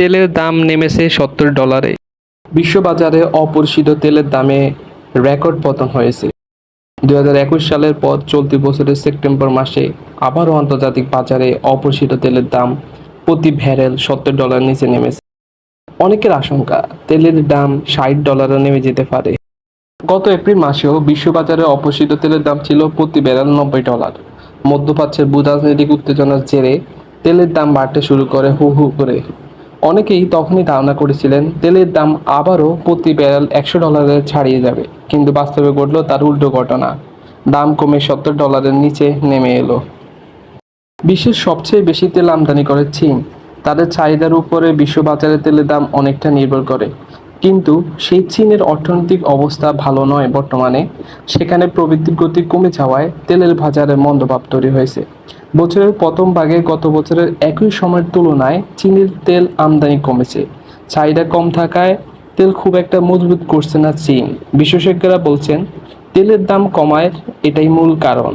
তেলের দাম নেমেছে সত্তর ডলারে। বিশ্ববাজারে অপরিশোধিত তেলের দামে রেকর্ড পতন হয়েছে। দুই হাজার একুশ সালের পর চলতি বছরের সেপ্টেম্বর মাসে আবারও আন্তর্জাতিক বাজারে অপরিশোধিত তেলের দাম প্রতি ভ্যারেল সত্তর ডলার নিচে নেমেছে। অনেকের আশঙ্কা, তেলের দাম ষাট ডলারও নেমে যেতে পারে। গত এপ্রিল মাসেও বিশ্ববাজারে অপরিশোধিত তেলের দাম ছিল প্রতি ব্যারেল নব্বই ডলার। মধ্যপ্রাচ্যের ভূরাজনৈতিক উত্তেজনার জেরে তেলের দাম বাড়তে শুরু করে হু হু করে। অনেকেই তখনই ধারণা করেছিলেন তেলের দাম আবারও প্রতি ব্যারেল একশো ডলারে ছাড়িয়ে যাবে, কিন্তু বাস্তবে ঘটল তার উল্টো ঘটনা। দাম কমে সত্তর ডলারের নিচে নেমে এলো। বিশ্বের সবচেয়ে বেশি তেল আমদানি করে চীন। তাদের চাহিদার উপরে বিশ্ববাজারে তেলের দাম অনেকটা নির্ভর করে। কিন্তু সেই চীনের অর্থনৈতিক অবস্থা ভালো নয় বর্তমানে। সেখানে প্রবৃদ্ধির গতি কমে যাওয়ায় তেলের বাজারে মন্দভাব তৈরি হয়েছে। বছরের প্রথম ভাগে গত বছরের একই সময়ের তুলনায় চীনের তেল আমদানি কমেছে। চাহিদা কম থাকায় তেল খুব একটা মজবুত করছে না চীন। বিশেষজ্ঞরা বলছেন, তেলের দাম কমায় এটাই মূল কারণ।